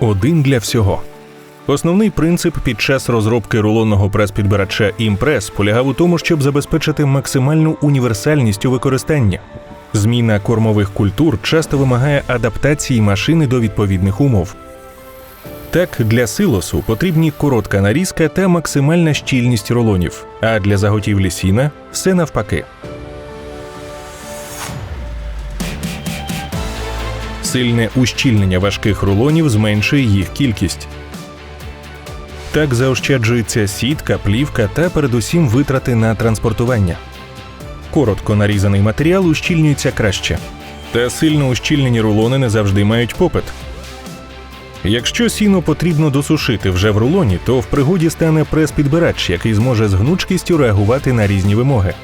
один для всього. Основний принцип під час розробки рулонного прес-підбирача імпрес полягав у тому, щоб забезпечити максимальну універсальність у використанні. Зміна кормових культур часто вимагає адаптації машини до відповідних умов. Так, для силосу потрібні коротка нарізка та максимальна щільність рулонів, а для заготівлі сіна все навпаки. Сильне ущільнення важких рулонів зменшує їх кількість. Так заощаджується сітка, плівка та передусім витрати на транспортування. Коротко нарізаний матеріал ущільнюється краще. Та сильно ущільнені рулони не завжди мають попит. Якщо сіно потрібно досушити вже в рулоні, то в пригоді стане прес-підбирач, який зможе з гнучкістю реагувати на різні вимоги.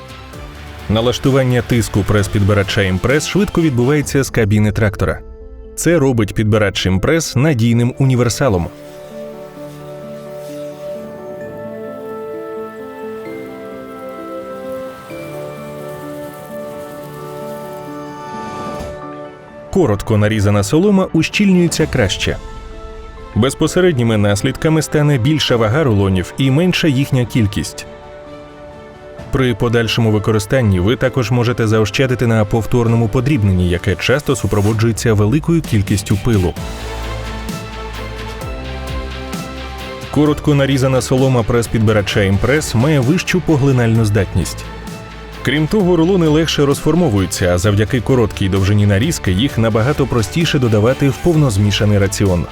Налаштування тиску прес-підбирача імпрес швидко відбувається з кабіни трактора. Це робить підбирач імпрес надійним універсалом. Коротко нарізана солома ущільнюється краще. Безпосередніми наслідками стане більша вага рулонів і менша їхня кількість. При подальшому використанні ви також можете заощадити на повторному подрібненні, яке часто супроводжується великою кількістю пилу. Коротко нарізана солома прес-підбирача імпрес має вищу поглинальну здатність. Крім того, рулони легше розформовуються, а завдяки короткій довжині нарізки їх набагато простіше додавати в повнозмішаний раціон.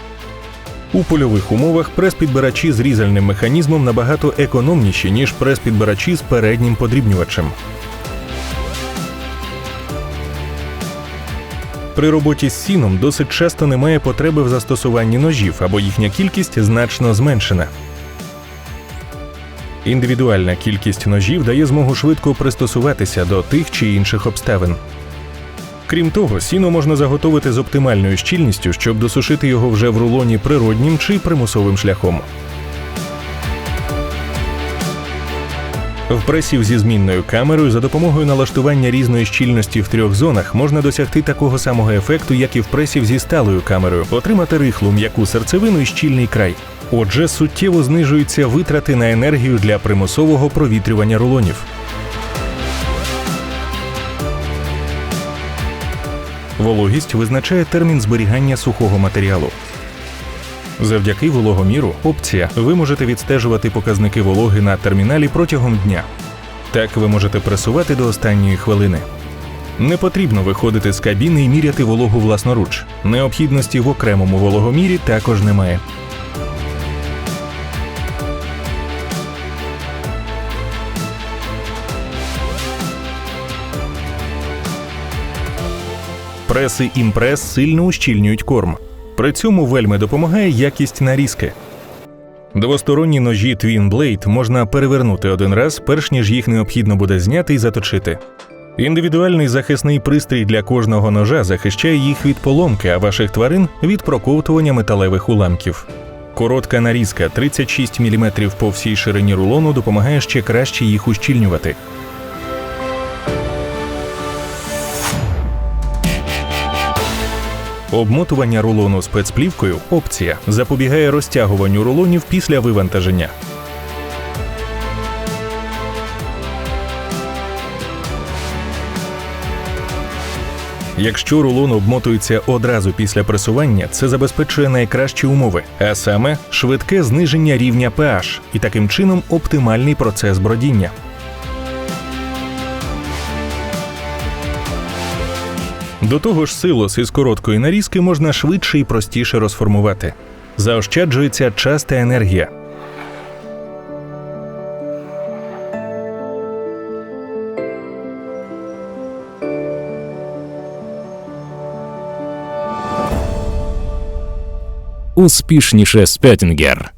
У польових умовах прес-підбирачі з різальним механізмом набагато економніші, ніж прес-підбирачі з переднім подрібнювачем. При роботі з сіном досить часто немає потреби в застосуванні ножів або їхня кількість значно зменшена. Індивідуальна кількість ножів дає змогу швидко пристосуватися до тих чи інших обставин. Крім того, сіно можна заготовити з оптимальною щільністю, щоб досушити його вже в рулоні природнім чи примусовим шляхом. В пресів зі змінною камерою за допомогою налаштування різної щільності в трьох зонах можна досягти такого самого ефекту, як і в пресів зі сталою камерою, отримати рихлу м'яку серцевину і щільний край. Отже, суттєво знижуються витрати на енергію для примусового провітрювання рулонів. Вологість визначає термін зберігання сухого матеріалу. Завдяки вологоміру опція ви можете відстежувати показники вологи на терміналі протягом дня. Так ви можете пресувати до останньої хвилини. Не потрібно виходити з кабіни і міряти вологу власноруч. Необхідності в окремому вологомірі також немає. Преси імпрес сильно ущільнюють корм. При цьому вельми допомагає якість нарізки. Двосторонні ножі Twin Blade можна перевернути один раз, перш ніж їх необхідно буде зняти і заточити. Індивідуальний захисний пристрій для кожного ножа захищає їх від поломки, а ваших тварин від проковтування металевих уламків. Коротка нарізка 36 мм по всій ширині рулону допомагає ще краще їх ущільнювати. Обмотування рулону спецплівкою опція запобігає розтягуванню рулонів після вивантаження. Якщо рулон обмотується одразу після пресування, це забезпечує найкращі умови, а саме швидке зниження рівня pH і таким чином оптимальний процес бродіння. До того ж, силос із короткої нарізки можна швидше і простіше розформувати. Заощаджується час та енергія. Успішніше Спеттінгер.